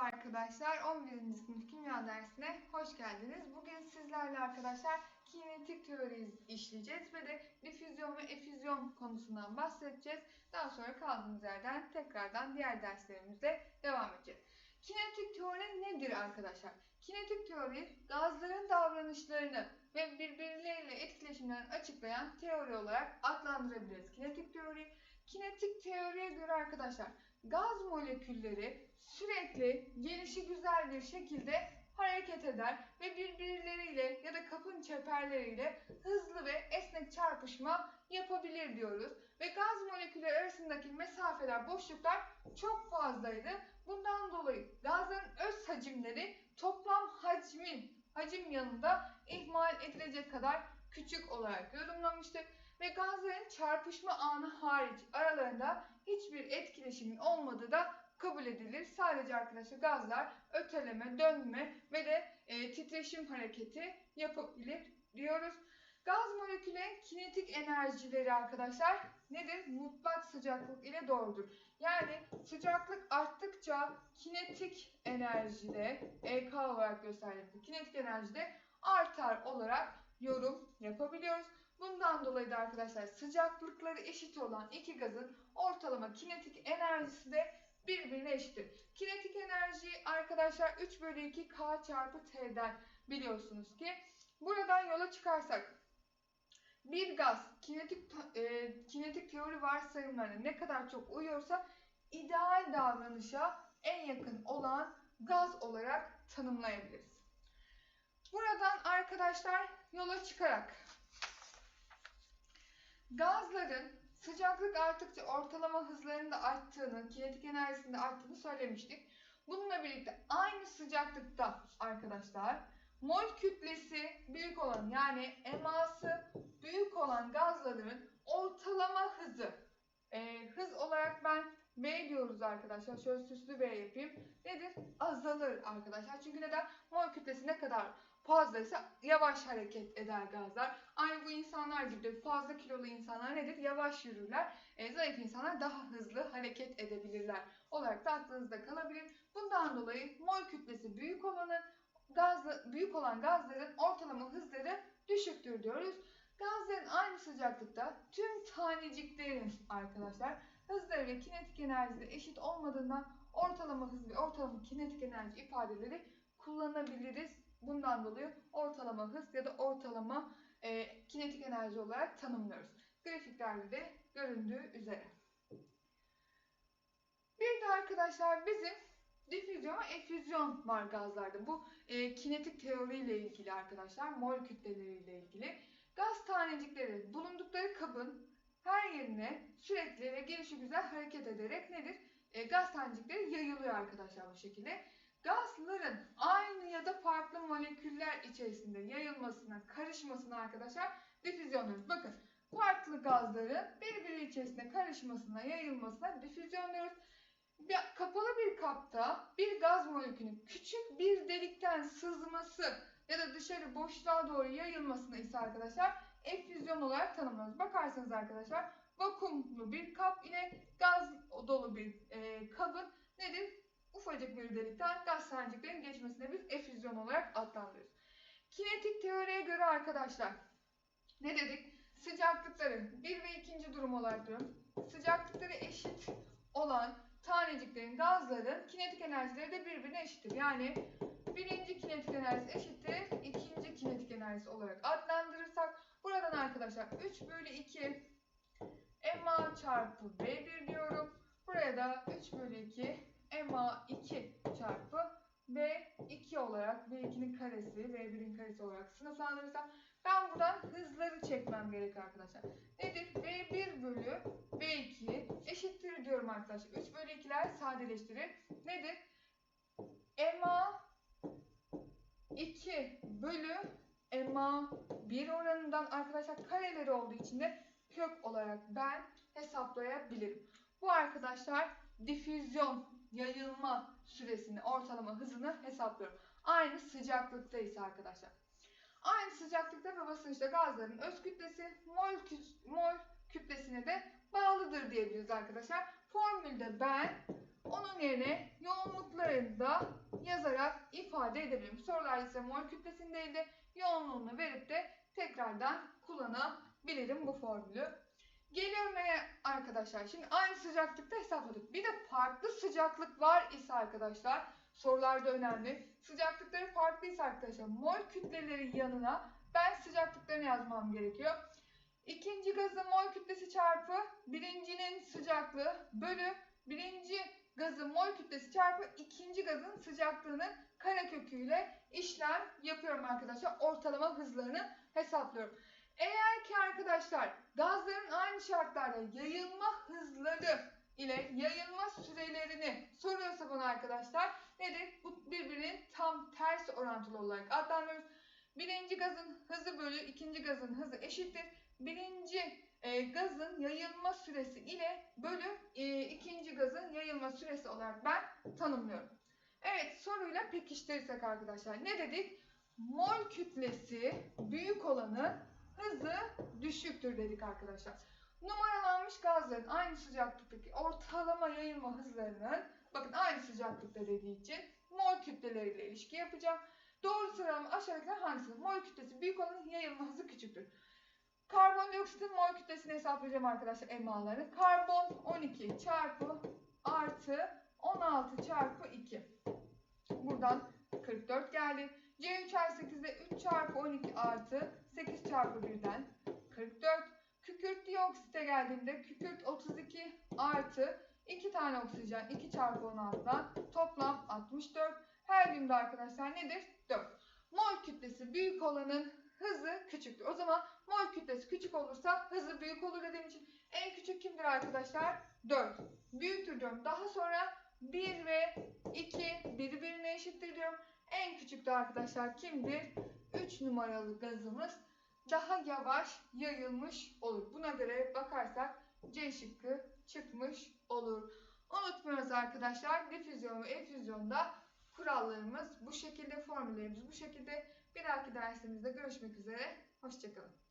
arkadaşlar. 11. sınıf kimya dersine hoş geldiniz. Bugün sizlerle arkadaşlar kinetik teori işleyeceğiz ve de difüzyon ve efüzyon konusundan bahsedeceğiz. Daha sonra kaldığımız yerden tekrardan diğer derslerimizde devam edeceğiz. Kinetik teori nedir arkadaşlar? Kinetik teori gazların davranışlarını ve birbirleriyle etkileşimlerini açıklayan teori olarak adlandırabiliriz. Kinetik teori Kinetik teoriye göre arkadaşlar gaz molekülleri sürekli gelişi güzel bir şekilde hareket eder ve birbirleriyle ya da kapın çeperleriyle hızlı ve esnek çarpışma yapabilir diyoruz. Ve gaz molekülleri arasındaki mesafeler, boşluklar çok fazlaydı. Bundan dolayı gazların öz hacimleri toplam hacmin hacim yanında ihmal edilecek kadar küçük olarak yorumlamıştık ve gazların çarpışma anı hariç aralarında hiçbir etkileşimin olmadığı da kabul edilir. Sadece arkadaşlar gazlar öteleme, dönme ve de e, titreşim hareketi yapabilir diyoruz. Gaz moleküllerin kinetik enerjileri arkadaşlar nedir? Mutlak sıcaklık ile doğrudur. Yani sıcaklık arttıkça kinetik enerjide EK olarak gösterildi. Kinetik enerjide artar olarak yorum yapabiliyoruz. Bundan dolayı da arkadaşlar sıcaklıkları eşit olan iki gazın ortalama kinetik enerjisi de birbirine eşittir. Kinetik enerji arkadaşlar 3 bölü 2 K çarpı T'den biliyorsunuz ki. Buradan yola çıkarsak bir gaz kinetik e, kinetik teori varsayımlarına ne kadar çok uyuyorsa ideal davranışa en yakın olan gaz olarak tanımlayabiliriz. Buradan arkadaşlar yola çıkarak Gazların sıcaklık arttıkça ortalama hızlarının da arttığını, kinetik enerjisinin de arttığını söylemiştik. Bununla birlikte aynı sıcaklıkta arkadaşlar mol kütlesi büyük olan yani eması büyük olan gazların ortalama hızı e, hız olarak ben V diyoruz arkadaşlar. Şöyle süslü V yapayım. Nedir? Azalır arkadaşlar. Çünkü neden? Mol kütlesi ne kadar fazlaysa yavaş hareket eder gazlar. Aynı bu insanlar gibi fazla kilolu insanlar nedir? Yavaş yürürler. E, zayıf insanlar daha hızlı hareket edebilirler. Olarak da aklınızda kalabilir. Bundan dolayı mol kütlesi büyük olanın gazlı, büyük olan gazların ortalama hızları düşüktür diyoruz. Gazların aynı sıcaklıkta tüm taneciklerin arkadaşlar hızları ve kinetik enerjisi eşit olmadığından ortalama hız ve ortalama kinetik enerji ifadeleri kullanabiliriz. Bundan dolayı ortalama hız ya da ortalama e, kinetik enerji olarak tanımlıyoruz. Grafiklerde de göründüğü üzere. Bir de arkadaşlar bizim difüzyon efüzyon var gazlarda. Bu e, kinetik teoriyle ilgili arkadaşlar, mol kütleleriyle ilgili. Gaz tanecikleri bulundukları kabın her yerine sürekli ve gelişi güzel hareket ederek nedir? E, gaz tanecikleri yayılıyor arkadaşlar bu şekilde. Gazların aynı ya da farklı moleküller içerisinde yayılmasına, karışmasına arkadaşlar difüzyon diyoruz. Bakın farklı gazların birbiri içerisinde karışmasına, yayılmasına difüzyon diyoruz. Bir, kapalı bir kapta bir gaz molekülünün küçük bir delikten sızması ya da dışarı boşluğa doğru yayılmasına ise arkadaşlar efüzyon olarak tanımlıyoruz. Bakarsanız arkadaşlar vakumlu bir kap ile gaz dolu bir e, kabın? Ufacık bir delikten gaz taneciklerin geçmesine biz efüzyon olarak adlandırıyoruz. Kinetik teoriye göre arkadaşlar ne dedik? Sıcaklıkları bir ve ikinci durum olarak diyorum. Sıcaklıkları eşit olan taneciklerin, gazların kinetik enerjileri de birbirine eşittir. Yani birinci kinetik enerjisi eşittir ikinci kinetik enerjisi olarak adlandırırsak buradan arkadaşlar 3 bölü 2 MA çarpı B1 diyorum. Buraya da 3 bölü 2 MA2 çarpı V2 olarak V2'nin karesi, V1'in karesi olarak sınıflandırırsam ben buradan hızları çekmem gerek arkadaşlar. Nedir? V1 bölü V2 eşittir diyorum arkadaşlar. 3 bölü 2'ler sadeleştirir. Nedir? MA 2 bölü MA 1 oranından arkadaşlar kareleri olduğu için de kök olarak ben hesaplayabilirim. Bu arkadaşlar difüzyon yayılma süresini, ortalama hızını hesaplıyorum. Aynı sıcaklıkta ise arkadaşlar. Aynı sıcaklıkta ve basınçta gazların öz kütlesi mol, küt, mol kütlesine de bağlıdır diyebiliriz arkadaşlar. Formülde ben Onun yerine yoğunluklarını da yazarak ifade edebilirim. Sorular ise mol kütlesindeydi. Yoğunluğunu verip de tekrardan kullanabilirim bu formülü. Geliyorum ve arkadaşlar şimdi aynı sıcaklıkta hesapladık. Bir de farklı sıcaklık var ise arkadaşlar sorularda önemli. Sıcaklıkları farklıysa arkadaşlar mol kütleleri yanına ben sıcaklıklarını yazmam gerekiyor. İkinci gazın mol kütlesi çarpı birincinin sıcaklığı bölü birinci gazın mol kütlesi çarpı ikinci gazın sıcaklığının kareköküyle işlem yapıyorum arkadaşlar. Ortalama hızlarını hesaplıyorum. Ki arkadaşlar gazların aynı şartlarda yayılma hızları ile yayılma sürelerini soruyorsa bana arkadaşlar nedir? Bu birbirinin tam ters orantılı olarak adlandırıyoruz. Birinci gazın hızı bölü ikinci gazın hızı eşittir. Birinci e, gazın yayılma süresi ile bölü e, ikinci gazın yayılma süresi olarak ben tanımlıyorum. Evet soruyla pekiştirirsek arkadaşlar ne dedik? Mol kütlesi büyük olanın hızı düşüktür dedik arkadaşlar. Numaralanmış gazların aynı sıcaklıktaki ortalama yayılma hızlarının bakın aynı sıcaklıkta dediği için mol kütleleriyle ilişki yapacağım. Doğru sıralama aşağıdakiler hangisi? Mol kütlesi büyük olanın yayılma hızı küçüktür. Karbondioksitin mol kütlesini hesaplayacağım arkadaşlar emalarını. Karbon 12 çarpı artı 16 çarpı 2. Buradan 44 geldi. C3H8'de 3 çarpı 12 artı 8 çarpı 1'den 44. Kükürt dioksite geldiğimde kükürt 32 artı 2 tane oksijen 2 çarpı 16'dan toplam 64. Her birinde arkadaşlar nedir? 4. Mol kütlesi büyük olanın hızı küçüktür. O zaman mol kütlesi küçük olursa hızı büyük olur dediğim için en küçük kimdir arkadaşlar? 4. Büyüktür diyorum. Daha sonra 1 ve 2 birbirine eşittir diyorum. En küçük de arkadaşlar kimdir? 3 numaralı gazımız daha yavaş yayılmış olur. Buna göre bakarsak C şıkkı çıkmış olur. Unutmuyoruz arkadaşlar difüzyon ve efüzyonda kurallarımız bu şekilde, formüllerimiz bu şekilde. Bir dahaki dersimizde görüşmek üzere. Hoşçakalın.